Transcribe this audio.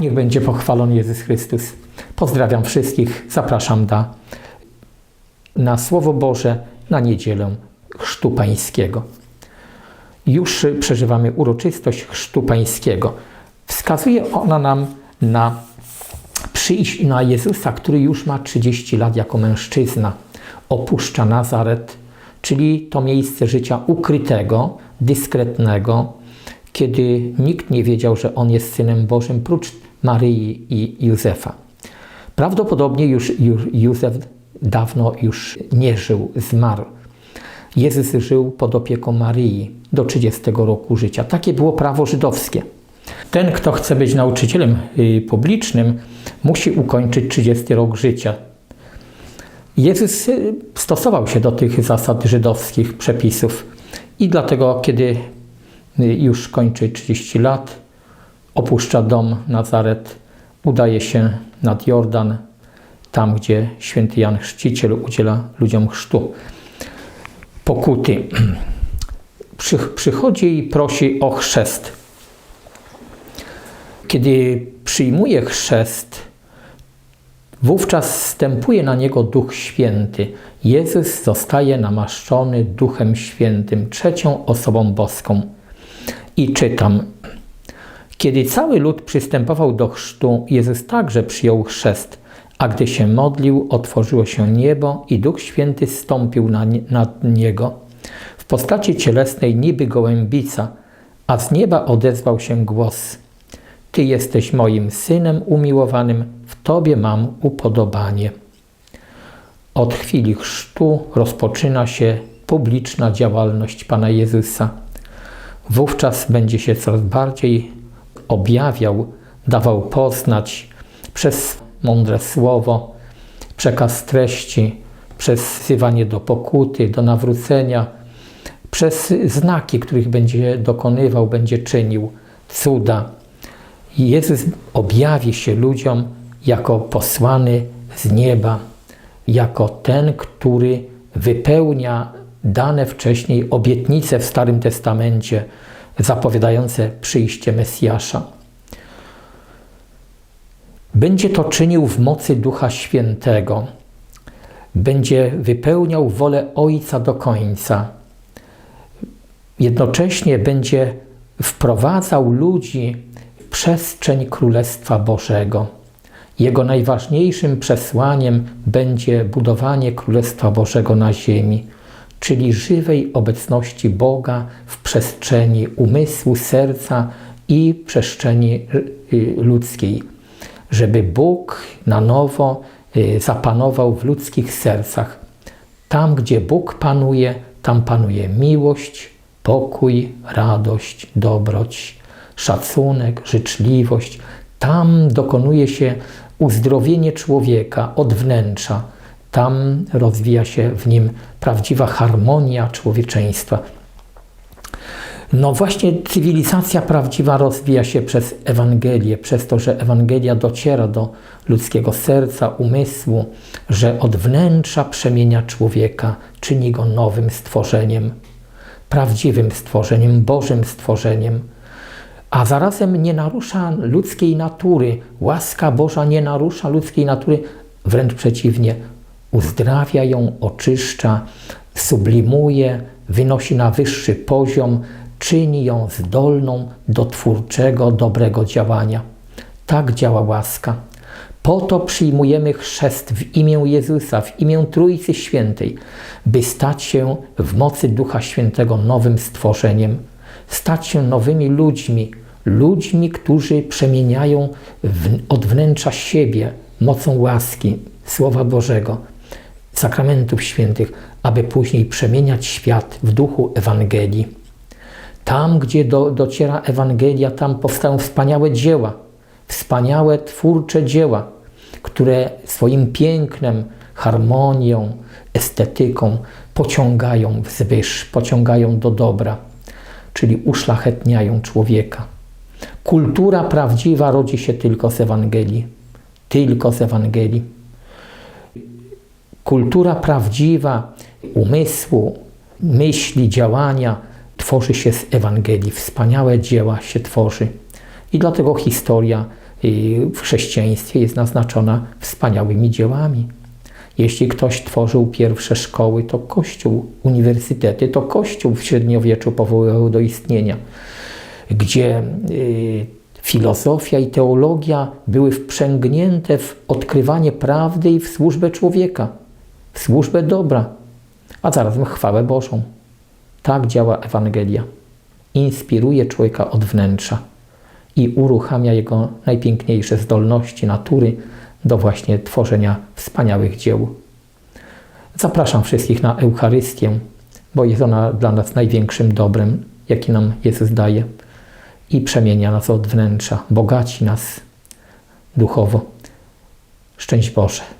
Niech będzie pochwalony Jezus Chrystus. Pozdrawiam wszystkich. Zapraszam na, na Słowo Boże na niedzielę Chrztu Pańskiego. Już przeżywamy uroczystość Chrztu Pańskiego. Wskazuje ona nam na przyjść na Jezusa, który już ma 30 lat jako mężczyzna. Opuszcza Nazaret, czyli to miejsce życia ukrytego, dyskretnego, kiedy nikt nie wiedział, że on jest synem Bożym, prócz Maryi i Józefa. Prawdopodobnie już Józef dawno już nie żył, zmarł. Jezus żył pod opieką Maryi do 30 roku życia. Takie było prawo żydowskie. Ten, kto chce być nauczycielem y, publicznym, musi ukończyć 30 rok życia. Jezus y, stosował się do tych zasad żydowskich przepisów i dlatego, kiedy y, już kończy 30 lat, opuszcza dom Nazaret, udaje się nad Jordan, tam gdzie święty Jan Chrzciciel udziela ludziom chrztu, pokuty. Przychodzi i prosi o chrzest. Kiedy przyjmuje chrzest, wówczas wstępuje na niego Duch Święty. Jezus zostaje namaszczony Duchem Świętym, trzecią osobą boską. I czytam. Kiedy cały lud przystępował do chrztu, Jezus także przyjął chrzest, a gdy się modlił, otworzyło się niebo i Duch Święty stąpił na, nad niego w postaci cielesnej niby gołębica, a z nieba odezwał się głos – ty jesteś moim synem umiłowanym, w Tobie mam upodobanie. Od chwili chrztu rozpoczyna się publiczna działalność Pana Jezusa. Wówczas będzie się coraz bardziej objawiał, dawał poznać przez mądre słowo, przekaz treści, przez wzywanie do pokuty, do nawrócenia, przez znaki, których będzie dokonywał, będzie czynił, cuda. Jezus objawi się ludziom jako posłany z nieba, jako ten, który wypełnia dane wcześniej obietnice w Starym Testamencie zapowiadające przyjście Mesjasza. Będzie to czynił w mocy Ducha Świętego. Będzie wypełniał wolę Ojca do końca. Jednocześnie będzie wprowadzał ludzi przestrzeń Królestwa Bożego. Jego najważniejszym przesłaniem będzie budowanie Królestwa Bożego na ziemi, czyli żywej obecności Boga w przestrzeni umysłu, serca i przestrzeni y, ludzkiej, żeby Bóg na nowo y, zapanował w ludzkich sercach. Tam, gdzie Bóg panuje, tam panuje miłość, pokój, radość, dobroć szacunek, życzliwość. Tam dokonuje się uzdrowienie człowieka od wnętrza. Tam rozwija się w nim prawdziwa harmonia człowieczeństwa. No właśnie cywilizacja prawdziwa rozwija się przez Ewangelię, przez to, że Ewangelia dociera do ludzkiego serca, umysłu, że od wnętrza przemienia człowieka, czyni go nowym stworzeniem, prawdziwym stworzeniem, Bożym stworzeniem a zarazem nie narusza ludzkiej natury. Łaska Boża nie narusza ludzkiej natury, wręcz przeciwnie, uzdrawia ją, oczyszcza, sublimuje, wynosi na wyższy poziom, czyni ją zdolną do twórczego, dobrego działania. Tak działa łaska. Po to przyjmujemy chrzest w imię Jezusa, w imię Trójcy Świętej, by stać się w mocy Ducha Świętego nowym stworzeniem stać się nowymi ludźmi, ludźmi, którzy przemieniają w, od wnętrza siebie mocą łaski, Słowa Bożego, sakramentów świętych, aby później przemieniać świat w duchu Ewangelii. Tam, gdzie do, dociera Ewangelia, tam powstają wspaniałe dzieła, wspaniałe twórcze dzieła, które swoim pięknem, harmonią, estetyką pociągają wzwyż, pociągają do dobra czyli uszlachetniają człowieka. Kultura prawdziwa rodzi się tylko z Ewangelii. Tylko z Ewangelii. Kultura prawdziwa umysłu, myśli, działania tworzy się z Ewangelii. Wspaniałe dzieła się tworzy. I dlatego historia i w chrześcijaństwie jest naznaczona wspaniałymi dziełami. Jeśli ktoś tworzył pierwsze szkoły, to Kościół, uniwersytety, to Kościół w średniowieczu powoływał do istnienia, gdzie y, filozofia i teologia były wprzęgnięte w odkrywanie prawdy i w służbę człowieka, służbę dobra, a zarazem chwałę Bożą. Tak działa Ewangelia. Inspiruje człowieka od wnętrza i uruchamia jego najpiękniejsze zdolności natury do właśnie tworzenia wspaniałych dzieł. Zapraszam wszystkich na Eucharystię, bo jest ona dla nas największym dobrem, jaki nam Jezus daje i przemienia nas od wnętrza, bogaci nas duchowo. Szczęść Boże.